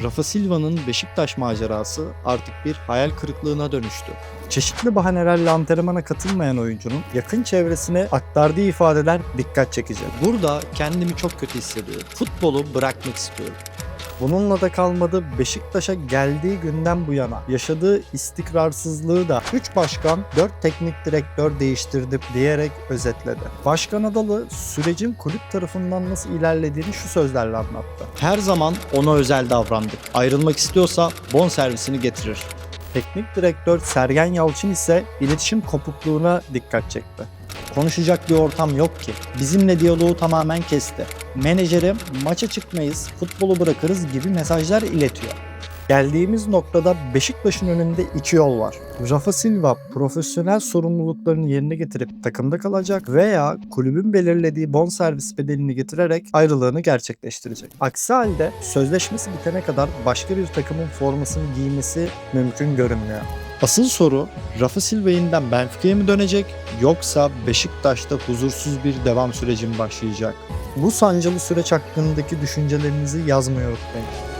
Rafa Silva'nın Beşiktaş macerası artık bir hayal kırıklığına dönüştü. Çeşitli bahanelerle antrenmana katılmayan oyuncunun yakın çevresine aktardığı ifadeler dikkat çekici. Burada kendimi çok kötü hissediyorum. Futbolu bırakmak istiyorum. Bununla da kalmadı Beşiktaş'a geldiği günden bu yana yaşadığı istikrarsızlığı da 3 başkan 4 teknik direktör değiştirdi diyerek özetledi. Başkan Adalı sürecin kulüp tarafından nasıl ilerlediğini şu sözlerle anlattı. Her zaman ona özel davrandık. Ayrılmak istiyorsa bon servisini getirir. Teknik direktör Sergen Yalçın ise iletişim kopukluğuna dikkat çekti. Konuşacak bir ortam yok ki. Bizimle diyaloğu tamamen kesti. Menajere maça çıkmayız, futbolu bırakırız gibi mesajlar iletiyor. Geldiğimiz noktada Beşiktaş'ın önünde iki yol var. Rafa Silva profesyonel sorumluluklarını yerine getirip takımda kalacak veya kulübün belirlediği bonservis bedelini getirerek ayrılığını gerçekleştirecek. Aksi halde sözleşmesi bitene kadar başka bir takımın formasını giymesi mümkün görünmüyor. Asıl soru Rafa Silva yeniden Benfica'ya mı dönecek yoksa Beşiktaş'ta huzursuz bir devam süreci mi başlayacak? Bu sancılı süreç hakkındaki düşüncelerinizi yazmayı unutmayın.